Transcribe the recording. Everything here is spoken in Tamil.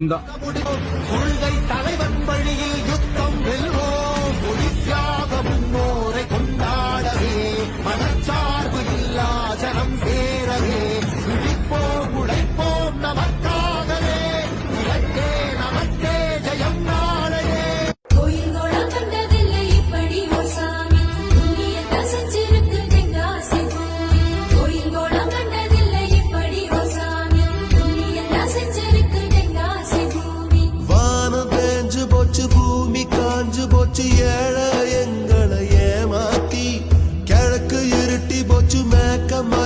இந்த கொள்கை போச்சு ஏழை எங்களை ஏமாத்தி கிழக்கு இருட்டி போச்சு மேக்கமா